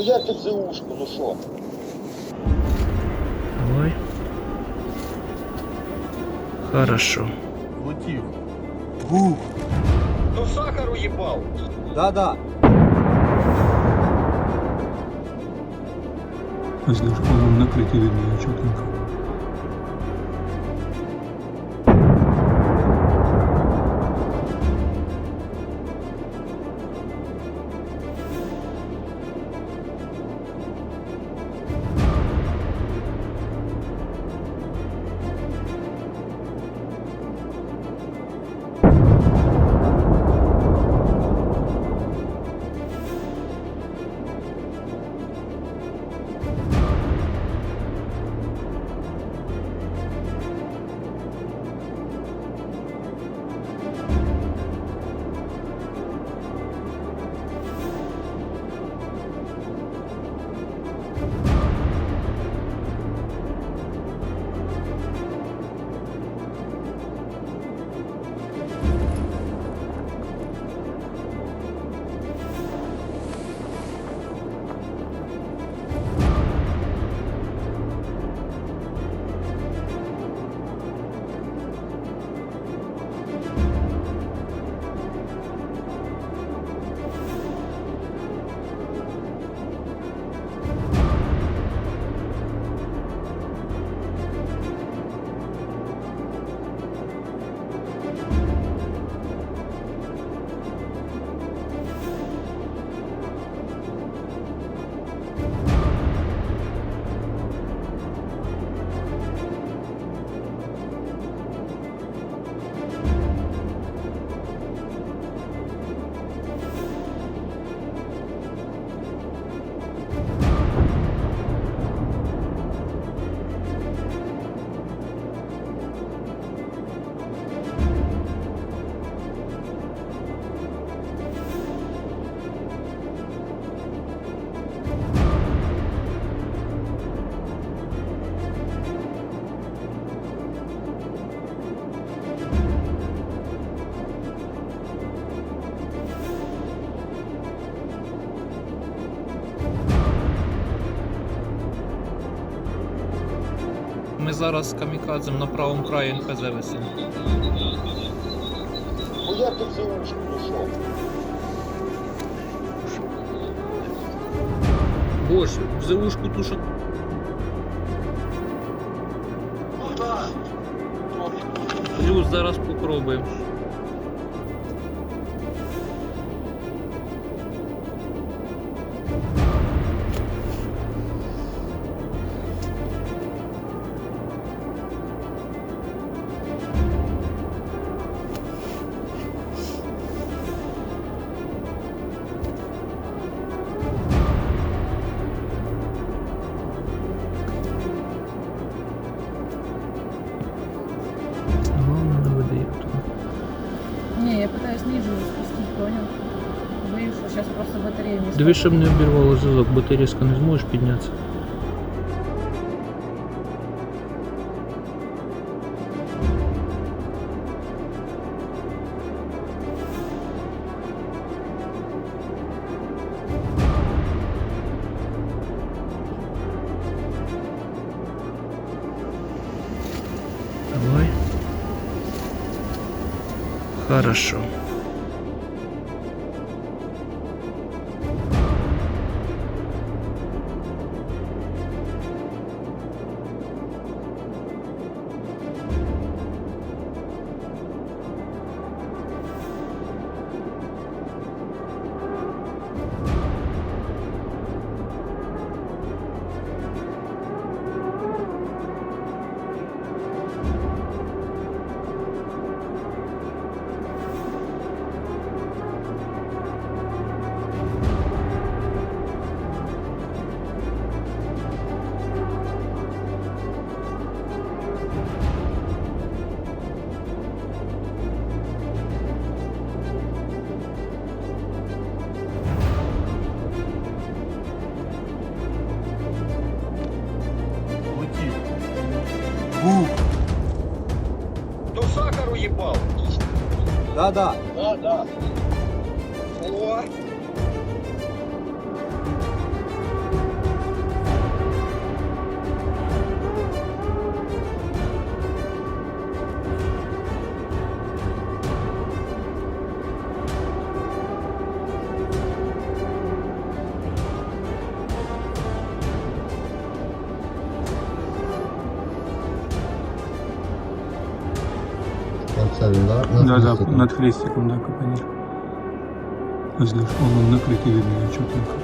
Хуя ти ЦУшку, ну що? Давай. Хорошо. Влетів. Бух. Ну сахару їбав. Да-да. Ось даже, по-моему, накрытие видно четенько. Ми зараз з камікадзем на правому краї НПЗ висимо. Хуя я тут ну пішов. Боже, в ЗУшку туша. Плюс зараз попробуємо. Не, я пытаюсь ниже спустить, понял? Боюсь, что сейчас просто батарея не Дивись, щоб не обірвало зв'язок, бо ти різко не зможеш піднятися. Давай. Хорошо. Їбав. Да-да. Да, да. О, Правильно, на, на Да, да, над хрестиком, да, капонир. Ось лиш, он накритий видно, його